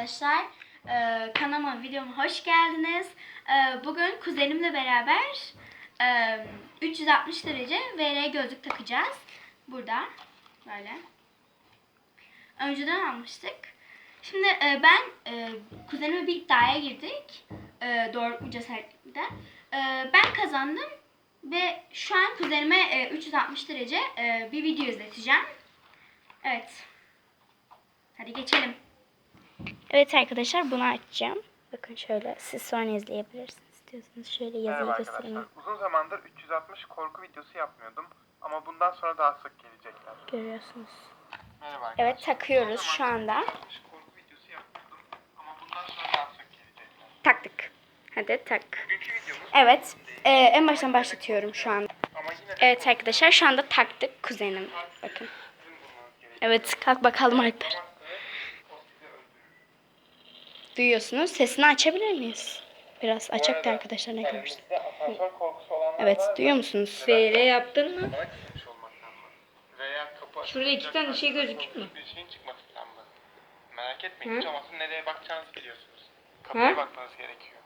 arkadaşlar. Ee, kanalıma, videoma hoş geldiniz. Ee, bugün kuzenimle beraber e, 360 derece VR gözlük takacağız. Burada. Böyle. Önceden almıştık. Şimdi e, ben e, kuzenimle bir iddiaya girdik. E, doğrultma cesaretlikte. E, ben kazandım. Ve şu an kuzenime e, 360 derece e, bir video izleteceğim. Evet. Hadi geçelim. Evet arkadaşlar bunu açacağım. Bakın şöyle siz sonra izleyebilirsiniz. İstiyorsanız şöyle yazıyı Merhaba göstereyim. arkadaşlar. Uzun zamandır 360 korku videosu yapmıyordum. Ama bundan sonra daha sık gelecekler. Görüyorsunuz. Merhaba arkadaşlar. Evet takıyoruz şu anda. zamandır 360 korku videosu yapmıyordum. Ama bundan sonra daha sık gelecekler. Taktık. Hadi tak. Evet. e, en baştan başlatıyorum şu an. Evet arkadaşlar şu anda taktık kuzenim. Bakın. Evet kalk bakalım Alper. Yapmazsanız o sizi öldürür. Duyuyorsunuz. Sesini açabilir miyiz? Biraz açık da arada arkadaşlar ne görürsün. Evet duyuyor musunuz? VR yaptın mı? Şurada iki tane şey gözüküyor mu? Bir şeyin? Merak etmeyin. Hiç olmazsa nereye bakacağınızı biliyorsunuz. Kapıya Hı? bakmanız gerekiyor.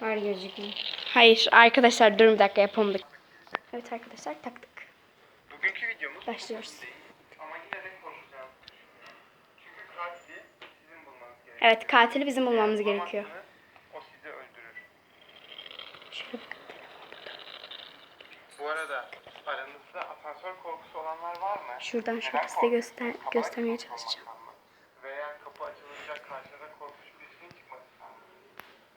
Var gözüküyor. Hayır arkadaşlar durun bir dakika yapamadık. Evet arkadaşlar taktık. Bugünkü videomuz Başlıyoruz. ama yine de korkacağınızı düşünüyorum. Çünkü katili sizin bulmanız gerekiyor. Evet katili bizim bulmamız gerekiyor. O sizi öldürür. Şöyle bakın. Bu arada aranızda asansör korkusu olanlar var mı? Şuradan şöyle size göster göstermeye çalışacağım. Veya kapı açılınca karşınıza korkunç bir şeyin çıkmasından mı?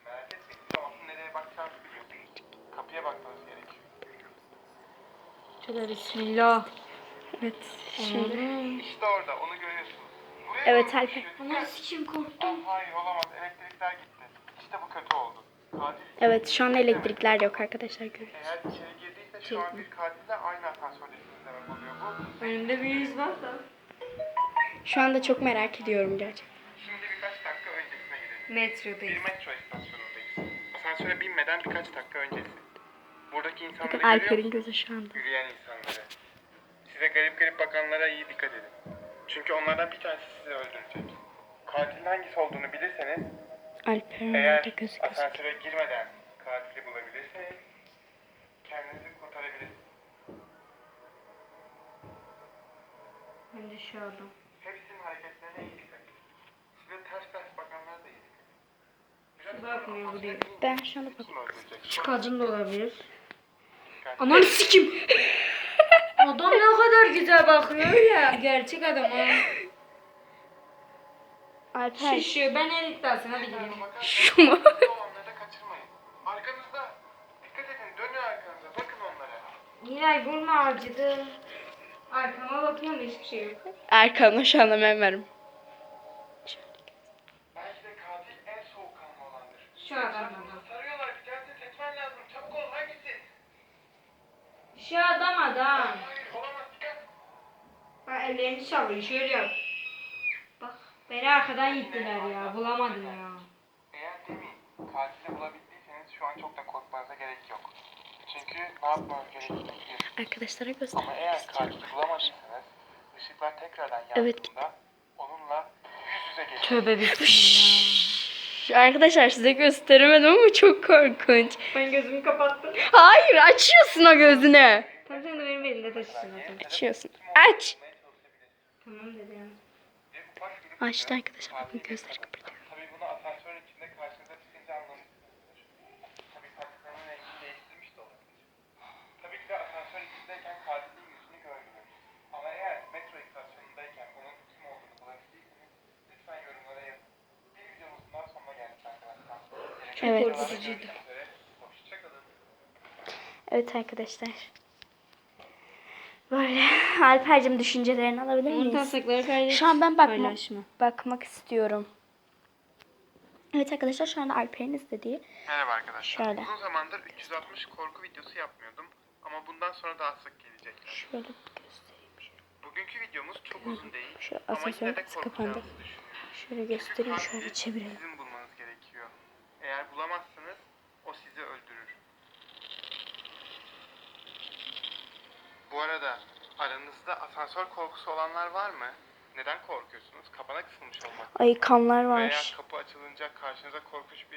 Merak etmeyin. Olmazsa nereye bakacağınızı biliyorsunuz. Kapıya bakmanız gerekiyor. Şöyle bismillah. Evet şimdi. İşte orada onu görüyorsunuz. Evet, Alper. Anam sikim korktum. Hayır olamaz. Elektrikler gitti. İşte bu kötü oldu. Katil Evet şu an elektrikler yok arkadaşlar görüyorsunuz. Eğer içeri girdiyse şu an bir katille aynı asansördesiniz demek oluyor bu. Önümde bir yüz var da. Şu anda çok merak ediyorum gerçekten. Şimdi birkaç dakika öncesine gidelim. Bir Metrodayız. metro istasyonundayız. Asansöre binmeden birkaç dakika öncesi. Buradaki insanları Bakın görüyor Alper'in musunuz? gözü şu anda. Yürüyen insanları. Size garip garip bakanlara iyi dikkat edin. Çünkü onlardan bir tanesi sizi öldürecek. Katilin hangisi olduğunu bilirseniz Alper'in Eğer orada gözü gözü. asansöre girmeden katili bulabilirseniz kendinizi kurtarabilirsiniz. Ben adam. Hepsinin hareketlerine iyi dikkat edin. Size ters ters bakanlara da iyi dikkat edin. Biraz Bakmıyor bu değil. Ben şu anda kim öldürecek? Şu kadın da olabilir. Anam sikim. Adam ne kadar güzel bakıyor ya. Gerçek adam ha. Alper Şişiyor. Ben el iddiasına hadi gidelim. şu mu? Arkanızda. Dikkat edin. Dönün arkanıza. Bakın onlara. Nilay bulma acıdı. Arkama bakıyorum da hiçbir şey yok. Arkamda şu anda ben varım. Belki de katil en soğukkanlı olandır. Şu adam. Sarıyorlar. Bir tanesini seçmen lazım. Çabuk ol. Hangisi? Şu adam adam. Ellerini sallıyor şöyle yap. Bak beni arkadan gittiler ya bulamadım ya. Eğer demin katili bulabildiyseniz şu an çok da korkmanıza gerek yok. Çünkü ne yapmanız gerektiğini biliyorsunuz. Arkadaşlara Ama göstermek eğer istiyorum. katili bulamadıysanız ışıklar tekrardan Evet. yandığında onunla yüz yüze geçin. Tövbe bismillah. Arkadaşlar size gösteremedim ama çok korkunç. Ben gözümü kapattım. Hayır açıyorsun o gözünü. Tamam sen de benim elimde taşısın zaten. Açıyorsun. Aç. Tamam dedim. Açtı arkadaşlar bakın gözleri kıpırdıyor. Tabii bunu asansörün içinde karşınıza çıkınca anlamışsınızdır. Tabii saçlarının rengini değiştirmiş de olabilir. Tabii ki de asansör içindeyken katilin yüzünü görmüyoruz. Ama eğer metro istasyonundayken onun kim olduğunu bulabildiyseniz lütfen yorumlara yazın. Bir videomuzun daha sonuna geldik arkadaşlar. Evet. korkutucuydu. Evet arkadaşlar. Böyle Alper'cim düşüncelerini alabilir miyiz? taslakları paylaş. Şu an ben bakma, Paylaşma. bakmak istiyorum. Evet arkadaşlar şu anda Alper'in izlediği. Merhaba arkadaşlar. Şöyle. Uzun zamandır 360 korku videosu yapmıyordum. Ama bundan sonra daha sık gelecekler. Şöyle göstereyim. Bugünkü videomuz çok uzun değil. Şu ama asansör kapandı. Şöyle göstereyim şöyle çevirelim. Sizin bulmanız gerekiyor. Eğer bulamazsanız o sizi öldürür. Bu arada aranızda asansör korkusu olanlar var mı? Neden korkuyorsunuz? Kapana kısılmış olmak. Ay kanlar Veya var. kapı açılınca karşınıza korkunç bir